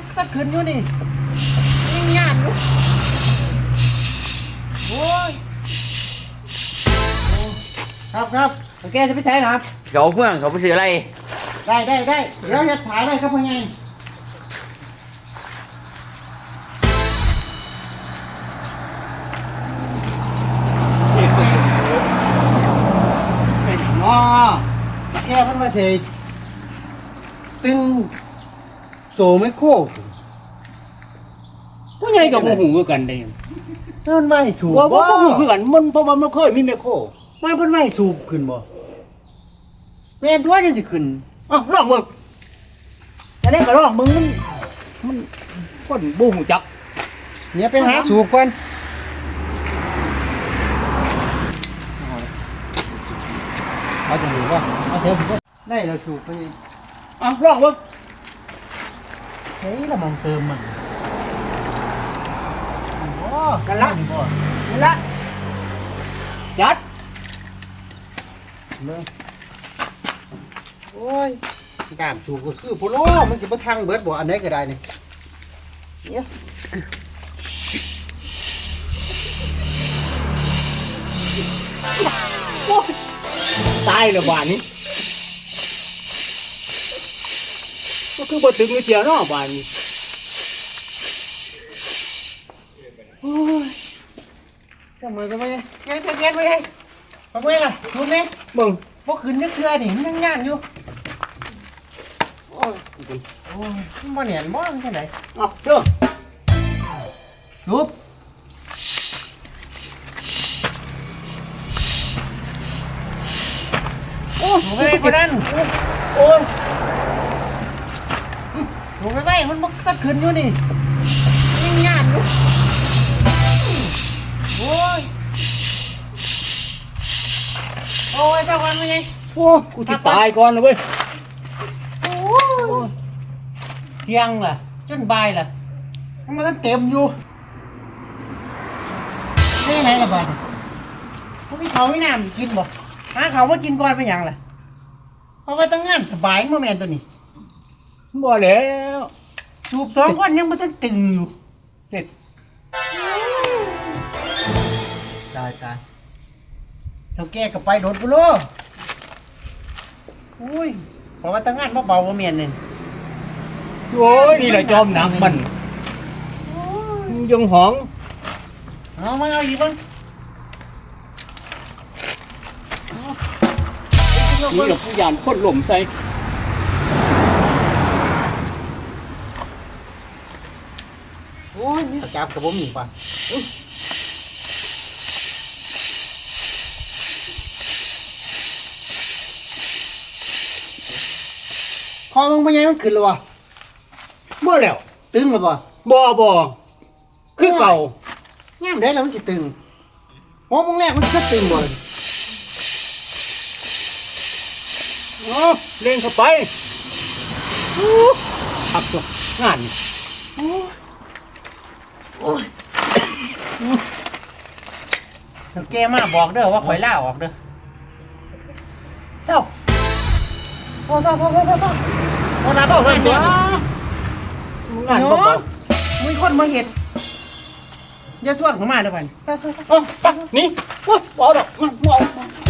มันก็ขึ้นอยู่นี่ยังงานอยู่โอ้ยโอ้ครับครับโอเคจะไปใช้เหรอครับเขาเพื่อนเขาไปซื้ออะไร ได้ได้ได้เดี๋ยวจะถ่ายเลยครับพ่อใหญ่อ๋อแกเพิ่นมาเสยตึง โสไม่โคกผู้ใหญ่กับโมหูคือกันได้เพิ่นไม่สูบว่าว่าโมหูคือกันมันเพราะว่ามันเคยมีแม่โคไม่เพิ่นไม่สูบขึ้นบ่แม่นตัวจังสิขึ้นอ้าวลองมึงจะได้ก็ลองมึงมันมันคนบูหูจัก เนี่ยไปหาสูบก่อนเอาจังนี้บ่เอาเถอะผมก็ได้แล้วสูบไปนี่อ้าวลองมึง เฮ้ยละมองเติมมันโอ้กันละนี่บ่นั่นละจัดเลยโอ้ยกล้ามสูบก็คือโพโลมันสิบ่ทังเบิดบ่อันไหนก็ได้นี่เนี่ยตายแล้วบ้านนี้ ก็คือบ่ถึงเสียเนาะบ้านนี้โอ้ยเสมอกันไปยังไงเทียนไปยังไปไปล่ะสูบนี่มึงบ่ขึ้นนึกเทื่อนี่มันยังงานอยู่โอ้ยโอ้ยมันบ่เนียนบ่มันจังไดอ้าวเด้อสูบโอ้สูบไปคนนั้นโอ้ยสูบไปไป มันบ่ก็ขึ้นอยู่นี่ยังงานอยู่โอ้ยโอ้ยเจ้าวันมันยังโอ้ยกูสิตายก่อนเลยเว้ยโอ้ยเที่ยงล่ะ จนบ่ายล่ะมันก็เต็มอยู่นี่ไหนล่ะบ้านพวกนี้เขาไม่น้ำกินบ่หาเขาว่ากินก่อนไปหยังล่ะเพราะว่าตั้งงานสบายมาแม่นตัวนี้บ่แล้ว สูบสองคนยังไม่ทันตึงอยู่เด็ดตายตายเท่าแก่กับไปโดดบุโลอุ้ยเพราะว่าตั้งงานมาเบาว่าเมียนนี่โอ้ยนี่แหละจอมหนักมันยังหองเอามาเอาอีกบ้างนี่แหละผู้ยานคนหล่มใส่ โอ้ยนี่จับกับผมหนีป่ะคอมึงเป็นยังมันขึ้นหรอวะบ่แล้วตึงหรือบ่บ่บ่คือเก่าแง่มได้แล้วมันสิตึงหัวมึงแรกมันก็ตึงบ่เลยอ๋อเล่นเข้าไปอู้ขับตัวงานนี่ เดี๋ยวแกมาบอกเด้อว่าข่อยล่าออกเด้อเจ้าโอ้เจ้าเจ้าเจ้าเจ้าเจ้าโอ้นับออกมาเนี่ยงานเนาบ่เบาะมีคนมาเห็นอย่าชวนเขามาเด้อพันเอ้าไปนี่โอ้ยบ่เอาดอกมาบ่เอา